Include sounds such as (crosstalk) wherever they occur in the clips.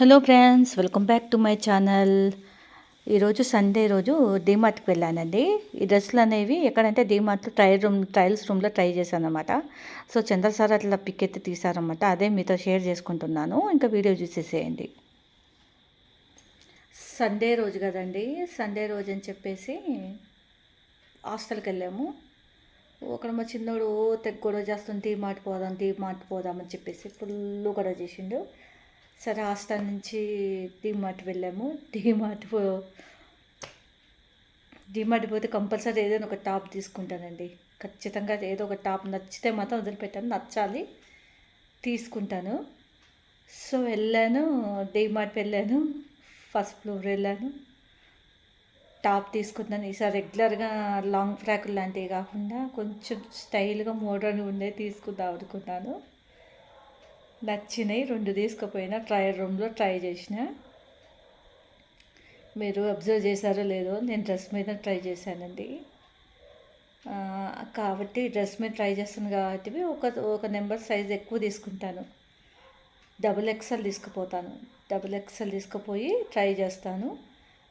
Hello friends welcome back to my channel ఈరోజు Sunday రోజు డీమార్ట్కి వెళ్ళానండి. ఈ డ్రెస్సులు అనేవి ఎక్కడంటే డీమార్ట్లో ట్రయల్ రూమ్ ట్రయల్స్ రూమ్లో ట్రై చేశాను అనమాట సో చంద్ర సార్ అట్లా పిక్ ఎత్తి తీశారనమాట అదే మీతో షేర్ చేసుకుంటున్నాను. ఇంకా వీడియో చూసేసేయండి. సండే రోజు కదండి. సండే రోజు అని చెప్పేసి హాస్టల్కి వెళ్ళాము. అక్కడ మా చిన్నోడు తెగ గొడవ చేస్తుంది. టీ పోదాం టీ మాట పోదాం అని చెప్పేసి ఫుల్ గొడవ చేసిండు. సరే ఆస్థాన్ నుంచి డిమార్ట్ వెళ్ళాము. డిమార్ట్ డీమార్ట్ పోతే కంపల్సరీ ఏదైనా ఒక టాప్ తీసుకుంటానండి. ఖచ్చితంగా ఏదో ఒక టాప్ నచ్చితే మాత్రం వదిలిపెట్టాను. నచ్చాలి తీసుకుంటాను. సో వెళ్ళాను డిమార్ట్ వెళ్ళాను. ఫస్ట్ ఫ్లోర్ వెళ్ళాను. టాప్ తీసుకున్నాను ఈసారి రెగ్యులర్గా లాంగ్ ఫ్రాక్ లాంటివి కాకుండా కొంచెం స్టైల్గా మోడర్న్ ఉండే తీసుకుందాం అనుకున్నాను. నచ్చినాయి రెండు తీసుకుపోయినా ట్రయల్ రూమ్లో ట్రై చేసిన. మీరు అబ్జర్వ్ చేశారో లేదో నేను డ్రెస్ మీద ట్రై చేశానండి. కాబట్టి డ్రెస్ మీద ట్రై చేస్తాను కాబట్టి ఒక ఒక నెంబర్ సైజ్ ఎక్కువ తీసుకుంటాను. డబుల్ ఎక్సెల్ తీసుకుపోతాను. డబుల్ ఎక్సెల్ తీసుకుపోయి ట్రై చేస్తాను.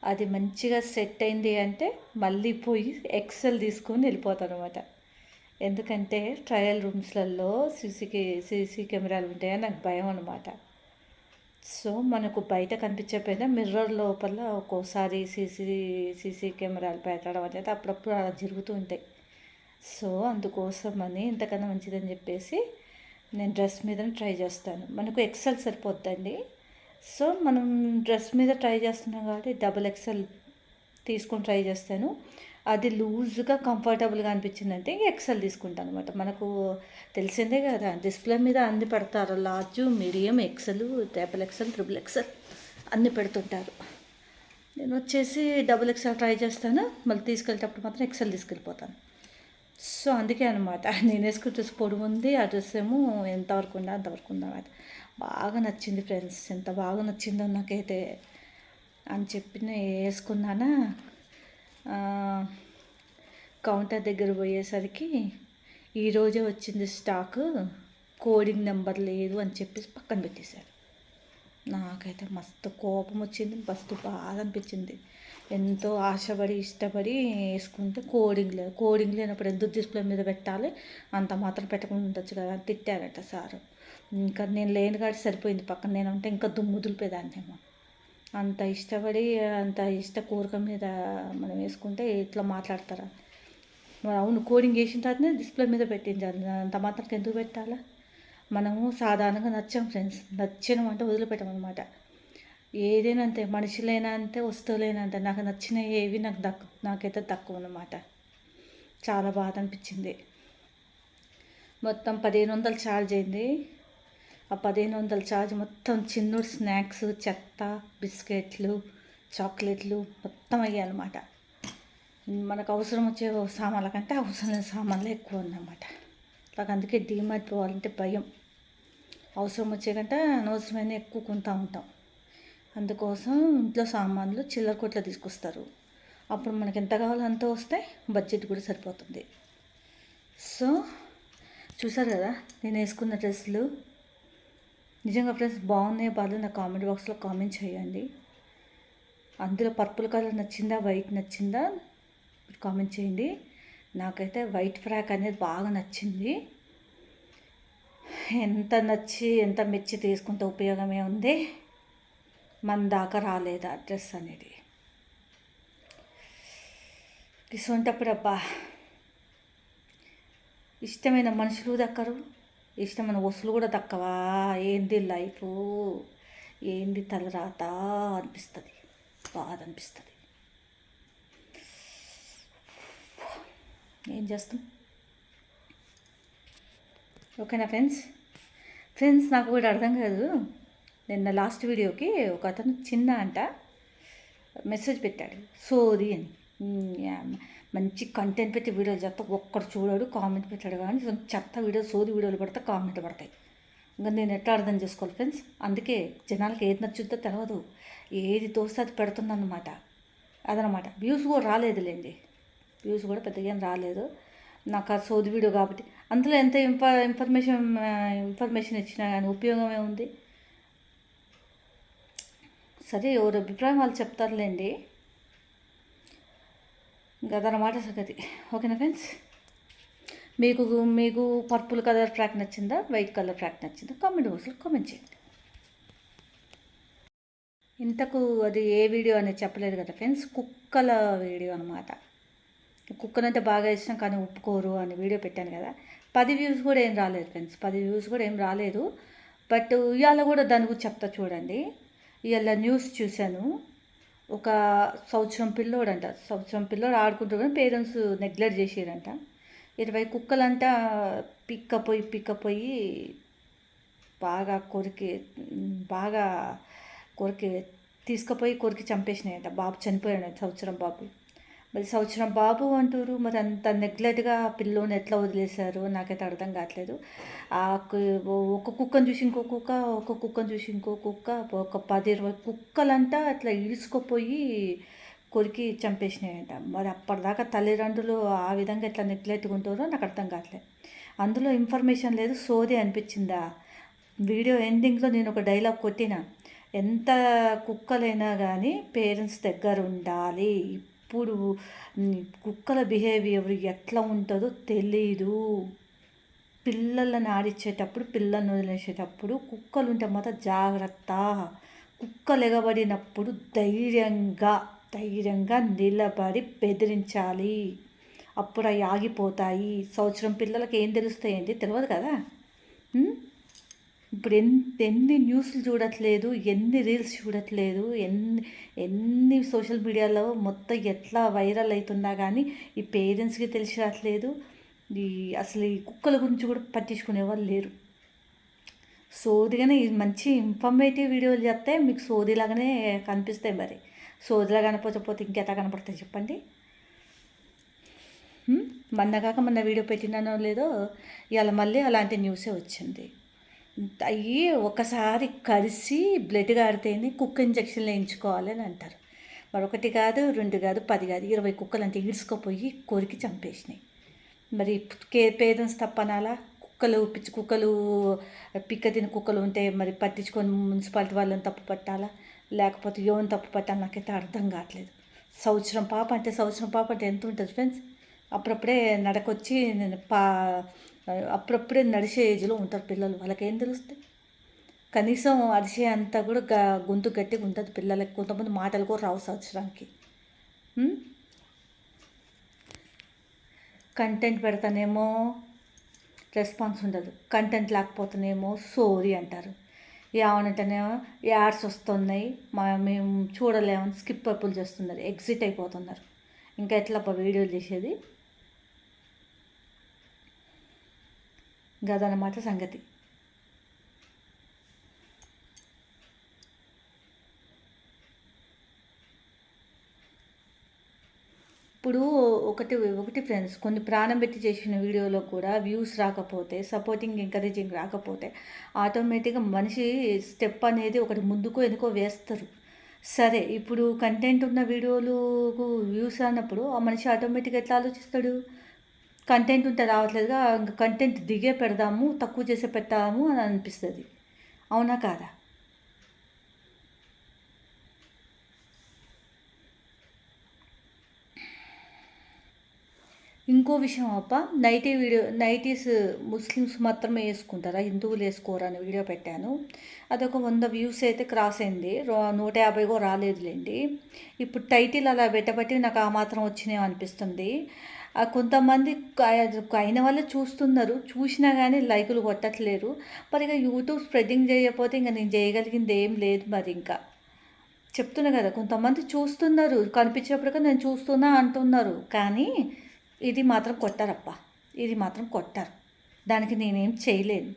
అది మంచిగా సెట్ అయింది అంటే మళ్ళీ పోయి ఎక్సెల్ తీసుకొని వెళ్ళిపోతాను అనమాట ఎందుకంటే ట్రయల్ రూమ్స్లలో సీసీకి సీసీ కెమెరాలు ఉంటాయని నాకు భయం అనమాట సో మనకు బయట కనిపించకపోయినా మిర్రర్ లోపల ఒక్కోసారి సీసీ సీసీ కెమెరాలు పెట్టడం అనేది అప్పుడప్పుడు అలా జరుగుతూ ఉంటాయి. సో అందుకోసం అని ఇంతకన్నా మంచిదని చెప్పేసి నేను డ్రెస్ మీద ట్రై చేస్తాను. మనకు ఎక్సెల్ సరిపోద్దండి. సో మనం డ్రెస్ మీద ట్రై చేస్తున్నాం కాబట్టి డబుల్ ఎక్సెల్ తీసుకొని ట్రై చేస్తాను. అది లూజ్గా కంఫర్టబుల్గా అనిపించిందంటే ఎక్సెల్ తీసుకుంటాను అనమాట మనకు తెలిసిందే కదా డిస్ప్లే మీద అన్ని పెడతారు. Large medium XL double XL triple XL అన్ని పెడుతుంటారు. నేను వచ్చేసి డబుల్ ఎక్సెల్ ట్రై చేస్తాను. మళ్ళీ తీసుకెళ్ళేటప్పుడు మాత్రం ఎక్సెల్ తీసుకెళ్ళిపోతాను. సో అందుకే అనమాట (laughs) నేను వేసుకున్న డ్రెస్ పొడుగు ఉంది ఆ డ్రెస్ ఏమో ఎంతవరకు ఉందా అంతవరకు ఉందా బాగా నచ్చింది ఫ్రెండ్స్. ఎంత బాగా నచ్చిందో నాకైతే అని చెప్పి వేసుకున్నానా? కౌంటర్ దగ్గర పోయేసరికి ఈరోజే వచ్చింది స్టాక్ కోడింగ్ నెంబర్ లేదు అని చెప్పేసి పక్కన పెట్టేశారు. నాకైతే మస్తు కోపం వచ్చింది మస్తు బాధ అనిపించింది. ఎంతో ఆశపడి ఇష్టపడి వేసుకుంటే కోడింగ్ లేదు కోడింగ్ లేనప్పుడు ఎందుకు డిస్ప్లే మీద పెట్టాలి? అంత మాత్రం పెట్టకుండా ఉండొచ్చు కదా అని తిట్టారట సారు. ఇంకా నేను లేని కాడ సరిపోయింది పక్కన నేను అంటే ఇంకా దుమ్ము దులిపేదాన్నేమో. అంత ఇష్టపడి అంత ఇష్ట కోరిక మీద మనం వేసుకుంటే ఇట్లా మాట్లాడతారా? అవును కోడింగ్ వేసిన తర్వాతనే డిస్ప్లే మీద పెట్టింది. అంత మాత్రం ఎందుకు పెట్టాలా? మనము సాధారణంగా నచ్చాం ఫ్రెండ్స్ నచ్చినామంటే వదిలిపెట్టమన్నమాట ఏదైనా అంతే మనుషులైనా అంతే వస్తువులైనా అంతే. నాకు నచ్చిన ఏవి నాకు దక్కు నాకైతే తక్కువ అనమాట చాలా బాధ అనిపించింది. మొత్తం పదిహేను వందలు ఛార్జ్ అయింది. ఆ పదిహేను వందల ఛార్జ్ మొత్తం చిన్నూరు స్నాక్స్ చెత్త బిస్కెట్లు చాక్లెట్లు మొత్తం అయ్యాయన్నమాట. మనకు అవసరం వచ్చే సామాన్ల కంటే అవసరం లేని సామాన్లు ఎక్కువ ఉందన్నమాట. నాకు అందుకే డీమార్ట్ పోవాలంటే భయం. అవసరం వచ్చే కంటే అనవసరమైన ఎక్కువ కొంటూ ఉంటాం. అందుకోసం ఇంట్లో సామాన్లు చిల్లర కొట్లో తీసుకొస్తారు. అప్పుడు మనకి ఎంత కావాలో అంత వస్తే బడ్జెట్ కూడా సరిపోతుంది. సో చూసారు కదా నేను వేసుకున్న డ్రెస్సులు నిజంగా ఫ్రెండ్స్ బాగున్నాయి బాధలు నా కామెంట్ బాక్స్లో కామెంట్ చేయండి. అందులో పర్పుల్ కలర్ నచ్చిందా వైట్ నచ్చిందా కామెంట్ చేయండి. నాకైతే వైట్ ఫ్రాక్ అనేది బాగా నచ్చింది. ఎంత నచ్చి ఎంత మెచ్చి తీసుకుంటే ఉపయోగమే ఉంది. మన దాకా రాలేదు ఆ డ్రెస్ అనేది. ఇసువంటప్పుడు అబ్బా ఇష్టమైన మనుషులు దక్కరు? ఇష్టమైన వస్తువులు కూడా తక్కువ. ఏంది లైఫ్? ఏంది తలరాత? అనిపిస్తుంది. బాధ అనిపిస్తుంది. ఏం చేస్తాం? ఓకేనా ఫ్రెండ్స్? ఫ్రెండ్స్ నాకు కూడా అర్థం కాదు. నిన్న లాస్ట్ వీడియోకి ఒక అతను చిన్న అంట మెసేజ్ పెట్టాడు. సోది అని. మంచి కంటెంట్ పెట్టి వీడియోలు చేస్తా. ఒక్కడు చూడాడు కామెంట్ పెట్టాడు కానీ చెత్త వీడియో సోది వీడియోలు పడితే కామెంట్ పడతాయి. ఇంకా నేను ఎట్లా అర్థం చేసుకోవాలి ఫ్రెండ్స్ అందుకే జనాలకి ఏది నచ్చుద్దో తెలియదు ఏది తోస్తే అది పెడుతుందన్నమాట. అదనమాట వ్యూస్ కూడా రాలేదులేండి. వ్యూస్ కూడా పెద్దగా రాలేదు. నాకు ఆ సోది వీడియో కాబట్టి. అందులో ఎంత ఇంఫ ఇన్ఫర్మేషన్ ఇన్ఫర్మేషన్ ఇచ్చినా కానీ ఉపయోగమే ఉంది. సరే ఎవరు అభిప్రాయం వాళ్ళు చెప్తారులేండి. అదనమాట సంగతి. ఓకేనా ఫ్రెండ్స్? మీకు మీకు పర్పుల్ కలర్ ఫ్రాక్ నచ్చిందా? వైట్ కలర్ ఫ్రాక్ నచ్చిందా? కామెంట్ బాక్స్లో కామెంట్ చేయండి. ఇంతకు అది ఏ వీడియో అనేది చెప్పలేదు కదా ఫ్రెండ్స్? కుక్కల వీడియో అనమాట కుక్కనంటే బాగా ఇష్టం కానీ ఒప్పుకోరు అని వీడియో పెట్టాను కదా. పది వ్యూస్ కూడా ఏం రాలేదు ఫ్రెండ్స్. పది వ్యూస్ కూడా ఏం రాలేదు. బట్ ఇవాళ కూడా దాని గురించి చెప్తా చూడండి. ఇవాళ న్యూస్ చూశాను. ఒక సంవత్సరం పిల్లోడంట. సంవత్సరం పిల్లోడు ఆడుకుంటున్న పేరెంట్స్ నెగ్లెక్ట్ చేసేరంట ఇరవై కుక్కలంతా పిక్కపోయి పిక్కపోయి బాగా కొరికి బాగా కొరికి తీసుకుపోయి కొరికి చంపేసినాయంట. బాబు చనిపోయాడు సంవత్సరం బాబు. మరి సంవత్సరం బాబు అంటారు మరి అంత నెగ్లెక్ట్గా పిల్లోని ఎట్లా వదిలేశారు నాకైతే అర్థం కావట్లేదు. ఆ ఒక కుక్కను చూసి ఇంకో కుక్క ఒక కుక్కను చూసి ఇంకో కుక్క ఒక పది ఇరవై కుక్కలంతా అట్లా ఈడ్చుకుపోయి కొరికి చంపేసినాయంట. మరి అప్పటిదాకా తల్లిదండ్రులు ఆ విధంగా ఎట్లా నెగ్లెట్గా ఉంటారో నాకు అర్థం కావట్లేదు. అందులో ఇన్ఫర్మేషన్ లేదు సోది అనిపించిందా? వీడియో ఎండింగ్లో నేను ఒక డైలాగ్ కొట్టిన ఎంత కుక్కలైనా కానీ పేరెంట్స్ దగ్గర ఉండాలి ఎప్పుడు కుక్కల బిహేవియర్ ఎట్లా ఉంటుందో తెలీదు. పిల్లలను ఆడిచ్చేటప్పుడు పిల్లలను వదిలేసేటప్పుడు కుక్కలు ఉంటే మాత్రం జాగ్రత్త. కుక్కలు ఎగబడినప్పుడు ధైర్యంగా ధైర్యంగా నిలబడి బెదిరించాలి. అప్పుడు అవి ఆగిపోతాయి. సంవత్సరం పిల్లలకి ఏం తెలుస్తాయండి? తెలియదు కదా? ఇప్పుడు ఎన్ని ఎన్ని న్యూస్లు చూడట్లేదు ఎన్ని రీల్స్ చూడట్లేదు ఎన్ని ఎన్ని సోషల్ మీడియాలో మొత్తం ఎట్లా వైరల్ అవుతున్నా కానీ ఈ పేరెంట్స్కి తెలిసి రావట్లేదు ఈ అసలు ఈ కుక్కల గురించి కూడా పట్టించుకునే వాళ్ళు లేరు. సోదిగానే మంచి ఇన్ఫర్మేటివ్ వీడియోలు చెప్తే మీకు సోదిలాగానే కనిపిస్తాయి మరి. సోదిలా కనపడకపోతే ఇంకెట్లా కనపడతాయి చెప్పండి? మొన్న కాక మొన్న వీడియో పెట్టినానో లేదో ఇవాళ మళ్ళీ అలాంటి న్యూసే వచ్చింది. అయ్యి ఒకసారి కలిసి బ్లడ్ కాడితేనే కుక్క ఇంజక్షన్లు వేయించుకోవాలి అని అంటారు. మరొకటి కాదు రెండు కాదు పది కాదు ఇరవై కుక్కలు అంతా ఈడ్చుకోపోయి కొరికి చంపేసినాయి. మరి కే పేదన్స్ తప్పనాలా? కుక్కలు పిచ్చి కుక్కలు పిక్క తిని కుక్కలు ఉంటే మరి పట్టించుకొని మున్సిపాలిటీ వాళ్ళని తప్పు పట్టాలా? లేకపోతే యోన్ తప్పు పట్టాలి నాకైతే అర్థం కావట్లేదు. సంవత్సరం పాప అంటే సంవత్సరం పాప అంటే ఎంత ఉంటుంది ఫ్రెండ్స్ అప్పుడప్పుడే నడకొచ్చి నేను పా అప్పుడప్పుడే నడిచే ఏజ్లో ఉంటారు పిల్లలు. వాళ్ళకేం తెలుస్తుంది కనీసం అరిసే అంతా కూడా గ గొంతు గట్టిగా ఉంటుంది పిల్లలకి. కొంతమంది మాటలు కూడా రావు సంవత్సరానికి. కంటెంట్ పెడతానేమో రెస్పాన్స్ ఉండదు. కంటెంట్ లేకపోతేనేమో సోరీ అంటారు. ఏమనంటేనేమో యాడ్స్ వస్తున్నాయి. మా మేము చూడలేమని స్కిప్ అప్పులు చేస్తున్నారు. ఎగ్జిట్ అయిపోతున్నారు. ఇంకా ఎట్లా వీడియోలు చేసేది? గదనమాట సంగతి. ఇప్పుడు ఒకటి ఒకటి ఫ్రెండ్స్ కొన్ని ప్రాణం పెట్టి చేసిన వీడియోలో కూడా వ్యూస్ రాకపోతే సపోర్టింగ్ ఎంకరేజింగ్ రాకపోతే ఆటోమేటిక్గా మనిషి స్టెప్ అనేది ఒకటి ముందుకో ఎందుకో వేస్తారు. సరే ఇప్పుడు కంటెంట్ ఉన్న వీడియోలకు వ్యూస్ అన్నప్పుడు ఆ మనిషి ఆటోమేటిక్గా ఎట్లా ఆలోచిస్తాడు? కంటెంట్ ఉంటే రావట్లేదుగా ఇంకా కంటెంట్ దిగే పెడదాము తక్కువ చేసే పెట్టాము అని అనిపిస్తుంది. అవునా కాదా? ఇంకో విషయం అప్ప నైటీ వీడియో నైటీస్ ముస్లిమ్స్ మాత్రమే వేసుకుంటారా? హిందువులు వేసుకోరా అని వీడియో పెట్టాను. అదొక వంద వ్యూస్ అయితే క్రాస్ అయింది. నూట యాభైగో రాలేదులేండి. ఇప్పుడు టైటిల్ అలా పెట్టబట్టి నాకు ఆ మాత్రం వచ్చినాయి అనిపిస్తుంది. కొంతమంది అయిన వాళ్ళు చూస్తున్నారు. చూసినా కానీ లైకులు కొట్టట్లేరు. మరి ఇక యూట్యూబ్ స్ప్రెడ్డింగ్ చేయకపోతే ఇంకా నేను చేయగలిగింది ఏం లేదు మరి ఇంకా. చెప్తున్నా కదా కొంతమంది చూస్తున్నారు. కనిపించేప్పటికీ నేను చూస్తున్నా అంటున్నారు. కానీ ఇది మాత్రం కొట్టారప్ప. ఇది మాత్రం కొట్టారు. దానికి నేనేం చేయలేను.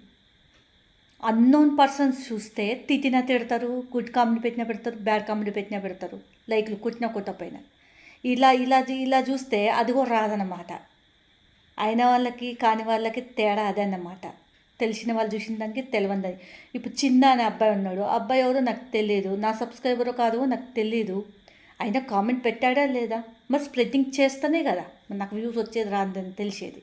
అన్నోన్ పర్సన్స్ చూస్తే తిట్టినా తిడతారు గుడ్ కామెడీ పెట్టినా పెడతారు బ్యాడ్ కామెడీ పెట్టినా పెడతారు. లైక్లు కుట్టినా కొట్టపోయినా ఇలా ఇలా ఇలా చూస్తే అది కూడా రాదన్నమాట. అయిన వాళ్ళకి కాని వాళ్ళకి తేడా అదన్నమాట తెలిసిన వాళ్ళు చూసిన దానికి తెలియదు ఇప్పుడు చిన్న అనే అబ్బాయి ఉన్నాడు. అబ్బాయి ఎవరో నాకు తెలియదు నా సబ్స్క్రైబర్ కాదు నాకు తెలియదు అయినా కామెంట్ పెట్టాడా లేదా? మరి స్ప్రెడ్డింగ్ చేస్తేనే కదా. నాకు వ్యూస్ వచ్చేది రాదని తెలిసేది.